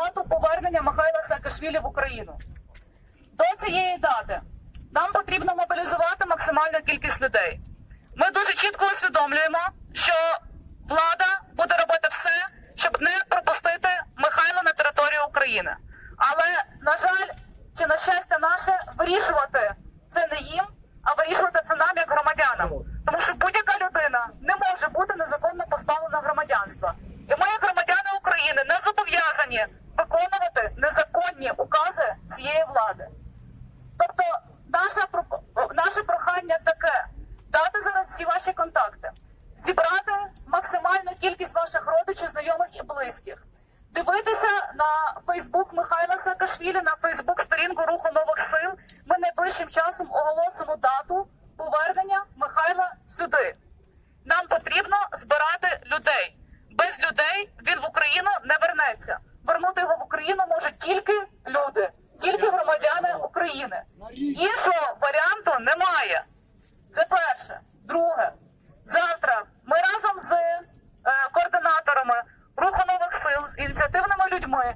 дату повернення Михайла Саакашвілі в Україну. До цієї дати нам потрібно мобілізувати максимальну кількість людей. Ми дуже чітко усвідомлюємо, що влада буде робити все, щоб не пропустити Михайла на територію України. Але на жаль, чи на щастя наше вирішувати це не їм, а вирішувати це нам як громадянам. Тому що будь-яка людина не може бути незаконно позбавлена громадянства. І ми, як громадяни України, не зобов'язані виконувати незаконні укази цієї влади. Тобто, наше, про- наше прохання таке: дати зараз всі ваші контакти, зібрати максимальну кількість ваших родичів, знайомих і близьких, дивитися на Фейсбук Михайла Саакашвілі, на Фейсбук сторінку Руху нових сил. Ми найближчим часом оголосимо дату повернення Михайла сюди. Нам потрібно збирати людей. Без людей він в Україну не вернеться. Вернути його в Україну можуть тільки люди, тільки громадяни України. Іншого варіанту немає. Це перше. Друге, завтра ми разом з е, координаторами руху нових сил, з ініціативними людьми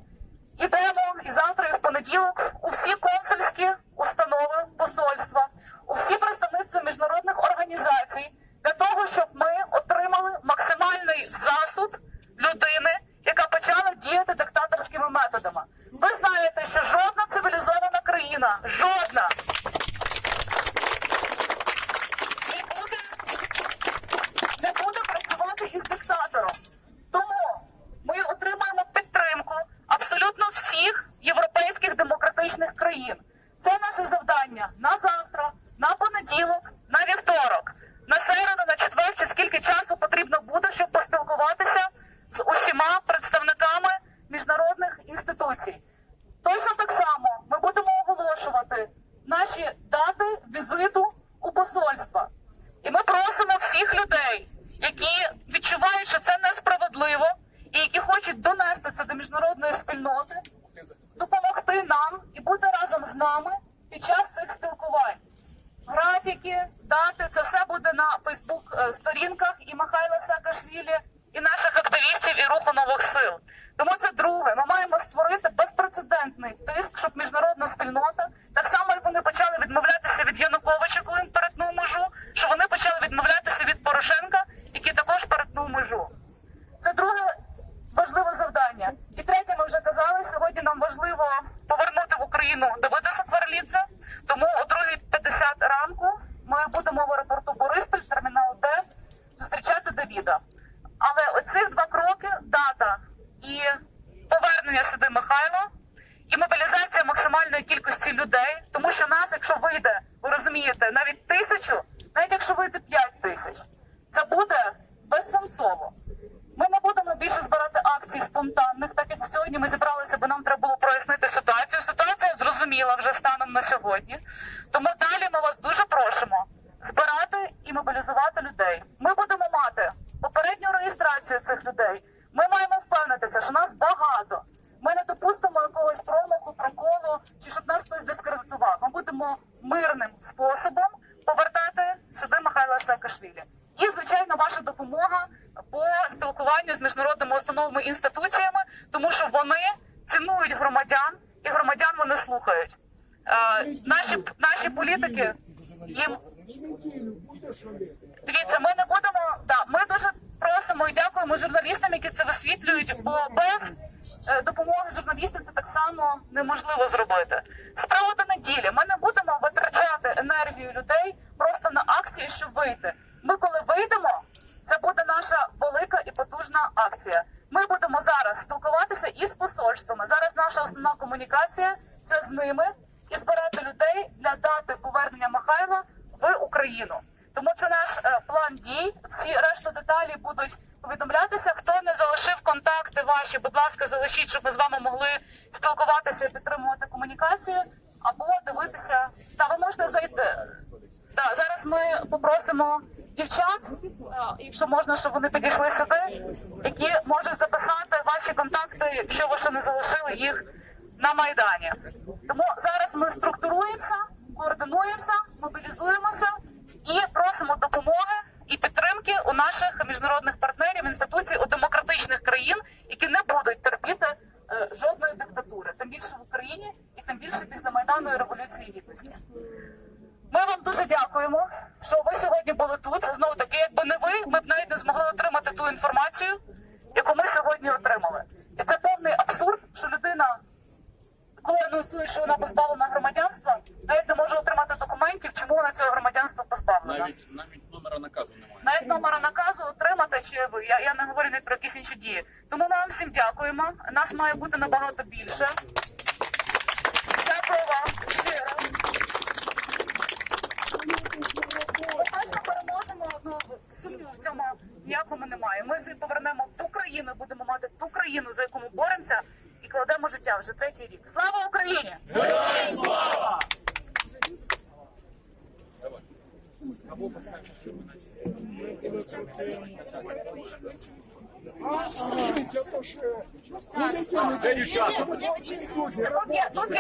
ідемо і завтра, і в понеділок у всі консульські установи, посольства, у всі представництва міжнародних організацій для того, щоб ми отримали максимальний засуд людини, яка почала діяти диктаторськими методами. Ви знаєте, що жодна цивілізована країна, жодна не буде, не буде працювати із диктатором. Тому ми отримаємо підтримку абсолютно всіх європейських демократичних країн. Це наше завдання на завтра, на понеділок, на вівторок, на середу, на четвер, чи скільки часу потрібно буде, щоб поспілкуватися з усіма представниками міжнародних інституцій. Точно так само ми будемо оголошувати наші дати візиту у посольства. І ми просимо всіх людей, які відчувають, що це несправедливо, і які хочуть донести це до міжнародної спільноти, допомогти нам і бути разом з нами під час цих спілкувань. Графіки, дати це все буде на Фейсбук е, сторінках і Михайла Саакашвілі, і наших активістів, і руху нових сил. Тому це друге. Ми маємо створити безпрецедентний тиск, щоб міжнародна спільнота, так само як вони почали відмовлятися від Януковича, коли він перетнув межу, що вони почали відмовлятися від Порошенка, який також перетнув межу. Це друге важливе завдання. І третє, ми вже казали, сьогодні нам важливо повернути в Україну Давида Сакварлідзе. Тому о 2.50 ранку ми будемо в аеропорту Бориспіль, термінал Д, зустрічати Давіда. Але оцих два кроки дата і повернення сюди Михайла, і мобілізація максимальної кількості людей, тому що нас, якщо вийде, ви розумієте, навіть тисячу, навіть якщо вийде п'ять тисяч, це буде безсенсово. Ми не будемо більше збирати акцій спонтанних, так як сьогодні ми зібралися, бо нам треба було прояснити ситуацію. Ситуація зрозуміла вже станом на сьогодні. Тому далі ми вас дуже просимо збирати і мобілізувати людей. Ми будемо мати попередню реєстрацію цих людей. Ми маємо впевнитися, що нас багато. Ми не допустимо якогось промаху, проколу чи щоб нас хтось дискредитував. Ми будемо мирним способом повертати сюди Михайла Саакашвілі. І, звичайно, ваша допомога по спілкуванню з міжнародними установами і інституціями, тому що вони цінують громадян, і громадян вони слухають. Е, наші наші політики їм Дивіться, ми не будемо. Да, ми дуже просимо і дякуємо журналістам, які це висвітлюють, бо без е, допомоги журналістів це так само неможливо зробити. З приводу неділі ми не енергію людей просто на акції, щоб вийти. Ми, коли вийдемо, це буде наша велика і потужна акція. Ми будемо зараз спілкуватися із посольствами. Зараз наша основна комунікація це з ними і збирати людей для дати повернення Михайла в Україну. Тому це наш е, план дій. Всі решта деталі будуть повідомлятися. Хто не залишив контакти ваші, будь ласка, залишіть, щоб ми з вами могли спілкуватися і підтримувати комунікацію або дивитися. Та ви можете зайти. Да, ми попросимо дівчат, е, якщо можна, щоб вони підійшли сюди, які можуть записати ваші контакти, якщо ви ще не залишили їх на майдані. Тому зараз ми структуруємося, координуємося, мобілізуємося і просимо допомоги і підтримки у наших міжнародних партнерів, інституцій, у демократичних країн, які не будуть терпіти е, жодної диктатури, тим більше в Україні і тим більше після Майдану і Революції Гідності. Ми вам дуже дякуємо, що ви сьогодні були тут. Знову таки, якби не ви, ми б навіть не змогли отримати ту інформацію, яку ми сьогодні отримали. І це повний абсурд, що людина, коли анонсує, що вона позбавлена громадянства, навіть не може отримати документів, чому вона цього громадянства позбавлена. Навіть навіть номера наказу немає. Навіть номера наказу отримати чи ви. Я, я не говорю навіть про якісь інші дії. Тому ми вам всім дякуємо. Нас має бути набагато більше. Дякую вам щиро. Ми точно Ну сумніву в цьому ніякому немає. Ми з- повернемо ту країну, будемо мати ту країну, за яку ми боремося, і кладемо життя вже третій рік. Слава Україні! Тут є, тут є